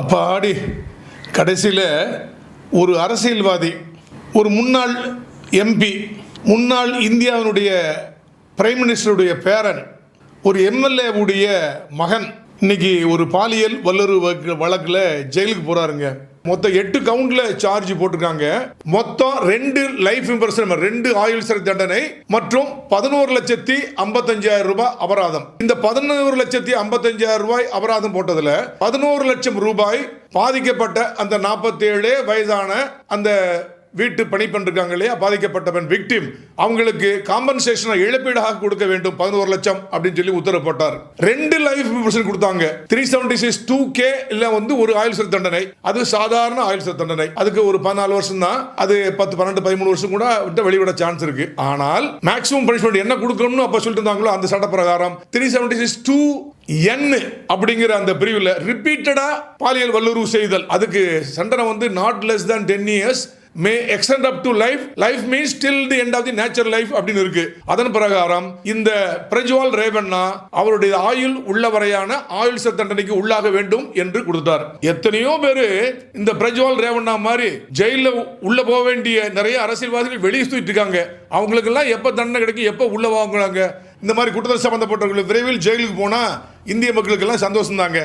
அப்பாடி. கடைசியில் ஒரு அரசியல்வாதி ஒரு முன்னாள் எம்பி முன்னாள் இந்தியாவினுடைய பிரைம் மினிஸ்டருடைய பேரன் ஒரு எம்எல்ஏவுடைய மகன் இன்னைக்கு ஒரு பாலியல் வல்லுறவு வழக்கு- ஜெயிலுக்கு போகிறாருங்க மொத்தம் எட்டு கவுண்ட்ல சார்ஜ் போட்டிருக்காங்க. மொத்தம் ரெண்டு லைஃப் இம்பர்சன் ரெண்டு ஆயுள் சிறை தண்டனை மற்றும் பதினோரு லட்சத்தி ஐம்பத்தஞ்சாயிரம் ரூபாய் அபராதம். இந்த பதினோரு லட்சத்தி ஐம்பத்தஞ்சாயிரம் ரூபாய் அபராதம் போட்டதுல பதினோரு லட்சம் ரூபாய் பாதிக்கப்பட்ட அந்த 47 வயதான அந்த வீட்டு பணி இருக்காங்க இல்லையா? பாதிக்கப்பட்டவன் விக்டிம் அவங்களுக்கு காம்பன்சேஷனை இழப்பீடாக கொடுக்க வேண்டும். பதினோரு லட்சம் அப்படின்னு சொல்லி உத்தரவு போட்டார். ரெண்டு லைஃப் கொடுத்தாங்க. Three seventy six two K இல்ல வந்து ஒரு ஆயுள் சிறை தண்டனை. அது சாதாரண ஆயுள் சிறை தண்டனை. அதுக்கு ஒரு பதினாலு வருஷம் தான். அது பத்து பன்னெண்டு பதிமூணு வருஷம் கூட விட்டு வெளிவிட சான்ஸ் இருக்கு. ஆனால் மேக்ஸிமம் பனிஷ்மெண்ட் என்ன கொடுக்கணும்னு அப்ப சொல்லிட்டு இருந்தாங்களோ அந்த சட்ட பிரகாரம் three seventy six two N அப்படிங்கிற அந்த பிரிவில் ரிப்பீட்டடாக பாலியல் வல்லுறவு செய்தல். அதுக்கு சண்டனை வந்து not less than ten years may extend up to life life means till the end of the nature life அப்படின்னு இருக்கு. அதன் பிரகாரம் இந்த பிரஜ்வால் ரேவண்ணா அவருடைய ஆயுள் உள்ளவரையான ஆயுள் தண்டனைக்கு உள்ளாக வேண்டும் என்று கொடுத்தார். எத்தனையோ பேரு இந்த பிரஜ்வால் ரேவண்ணா மாதிரி ஜெயில உள்ள போக வேண்டிய நிறைய அரசியல்வாதிகள் வெளியே சுத்திட்டு இருக்காங்க. அவங்களுக்கெல்லாம் எப்ப தண்டனை கிடைக்கும் எப்ப உள்ள வாங்குறாங்க? இந்த மாதிரி குற்றத்தில் சம்பந்தப்பட்டவர்கள் விரைவில் ஜெயிலுக்கு போனா இந்திய மக்களுக்கெல்லாம் சந்தோஷம் தாங்க